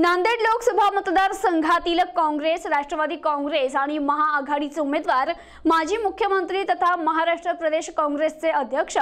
नांदेड लोकसभा मतदारसंघातील काँग्रेस राष्ट्रवादी काँग्रेस आणि महाआघाडीचे उमेदवार माजी मुख्यमंत्री तथा महाराष्ट्र प्रदेश काँग्रेसचे अध्यक्ष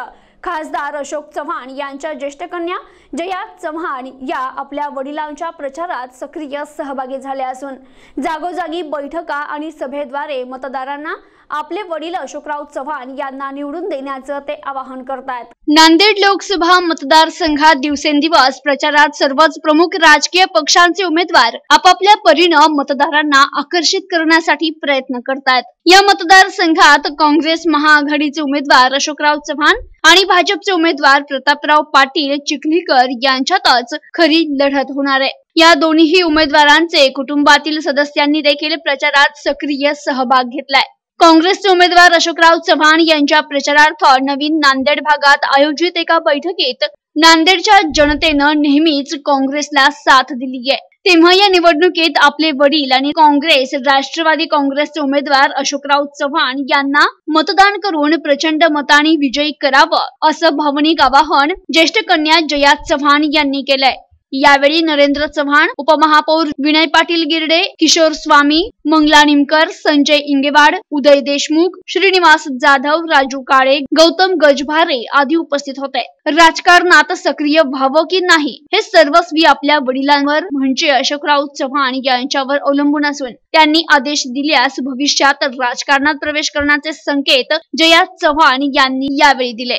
खासदार अशोक चव्हाण यांच्या ज्येष्ठ कन्या जया चव्हाण या आपल्या वडिलांच्या प्रचारात सक्रिय सहभागी झाल्या असून जागोजागी बैठका आणि सभेद्वारे मतदारांना आपले वडील अशोकराव चव्हाण यांना निवडून देण्याचं ते आवाहन करतायत. नांदेड लोकसभा मतदारसंघात दिवसेंदिवस प्रचारात सर्वच प्रमुख राजकीय पक्षांचे उमेदवार आपापल्या परीनं मतदारांना आकर्षित करण्यासाठी प्रयत्न करतायत. या मतदारसंघात काँग्रेस महाआघाडीचे उमेदवार अशोकराव चव्हाण आणि भाजपचे उमेदवार प्रतापराव पाटील चिखलीकर यांच्यातच खरी लढत होणार आहे. या दोन्ही उमेदवारांचे कुटुंबातील सदस्यांनी देखील प्रचारात सक्रिय सहभाग घेतलाय. काँग्रेसचे उमेदवार अशोकराव चव्हाण यांच्या प्रचारार्थ नवीन नांदेड भागात आयोजित एका बैठकीत नांदेडच्या जनतेनं नेहमीच काँग्रेसला साथ दिली आहे तेव्हा या निवडणुकीत आपले वडील आणि काँग्रेस राष्ट्रवादी काँग्रेसचे उमेदवार अशोकराव चव्हाण यांना मतदान करून प्रचंड मताने विजयी करावं असं भावनिक आवाहन ज्येष्ठ कन्या जया चव्हाण यांनी केलंय. यावेळी नरेंद्र चव्हाण उपमहापौर विनय पाटील गिरडे किशोर स्वामी मंगला निमकर संजय इंगेवाड उदय देशमुख श्रीनिवास जाधव राजू काळे गौतम गजभारे आदी उपस्थित होते. राजकारणात सक्रिय व्हावं की नाही हे सर्वस्वी आपल्या वडिलांवर म्हणजे अशोकराव चव्हाण यांच्यावर अवलंबून असून त्यांनी आदेश दिल्यास भविष्यात राजकारणात प्रवेश करण्याचे संकेत जया चव्हाण यांनी यावेळी दिले.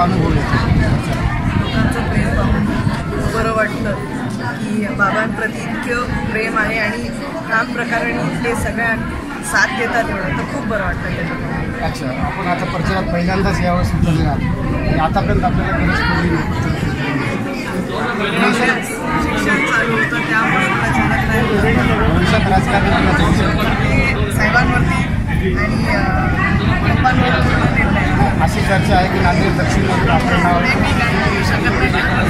कसा अनुभव येतो. लोकांचं प्रेम पाहून खूप बरं वाटतं की बाबांप्रती इतकं प्रेम आहे आणि काम प्रकाराने ते सगळ्या साथ देतात एवढं. तर खूप बरं वाटतं अच्छा आपण आता प्रचारात पहिल्यांदाच यावेळेस उतरले आणि आतापर्यंत आपल्याला गणेश शिक्षण चालू होतं त्यामुळे प्रचारात नाही होतं. भविष्यात राजकारणात ते साहेबांवरती आणि अं, पप्पांवरती पूर्ण निर्णय आहे. अशी चर्चा आहे की नांदेड दक्षिण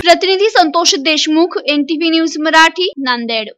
प्रतिनिधी संतोष देशमुख एनटीव्ही न्यूज मराठी नांदेड.